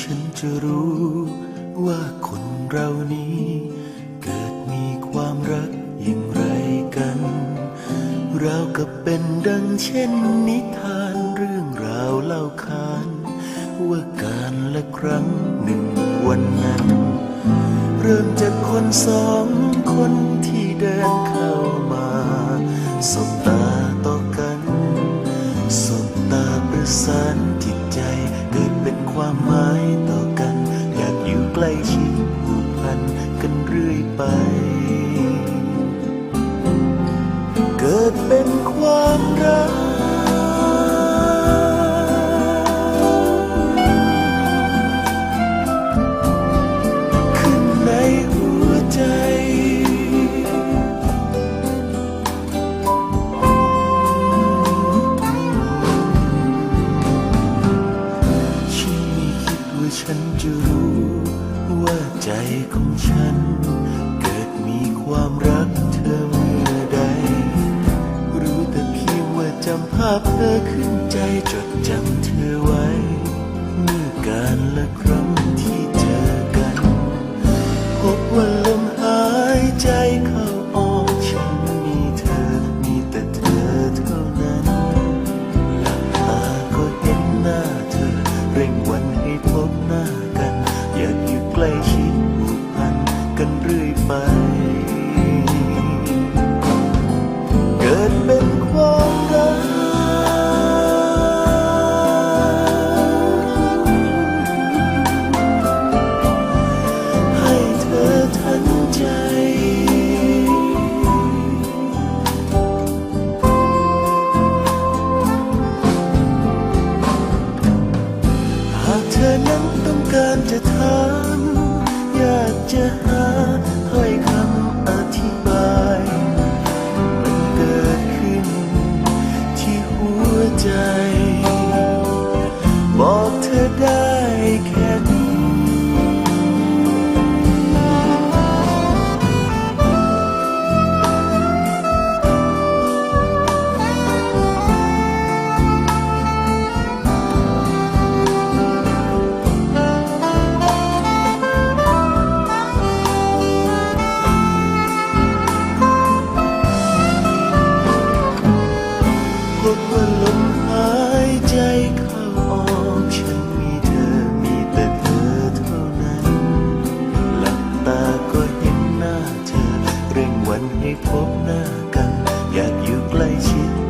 ฉันจะรู้ ว่าคนเรานี้ เกิดมีความรักอย่างไรกัน เรากับเป็นดังเช่นนิทานเรื่องราวเล่าขาน ว่าการละครั้งหนึ่งวันนั้น เริ่มจากคนสองคนที่เดินเข้ามาสบ ความหมายต่อกัน อยากอยู่ใกล้ชิดผูกพันกันเรื่อยไป ฉัน เกิดมีความรักเธอเมื่อใด รู้แต่เพียงว่าจำภาพเธอขึ้นใจจดจำเธอไว้ เมื่อการละครั้งที่เจอกัน พบว่าลมหายใจเข้าออกฉันมีเธอ มีแต่เธอเท่านั้นหาก็เห็นหน้าเธอ เร่งวันให้พบหน้ากัน อยากอยู่ใกล้ Yeah. 一起。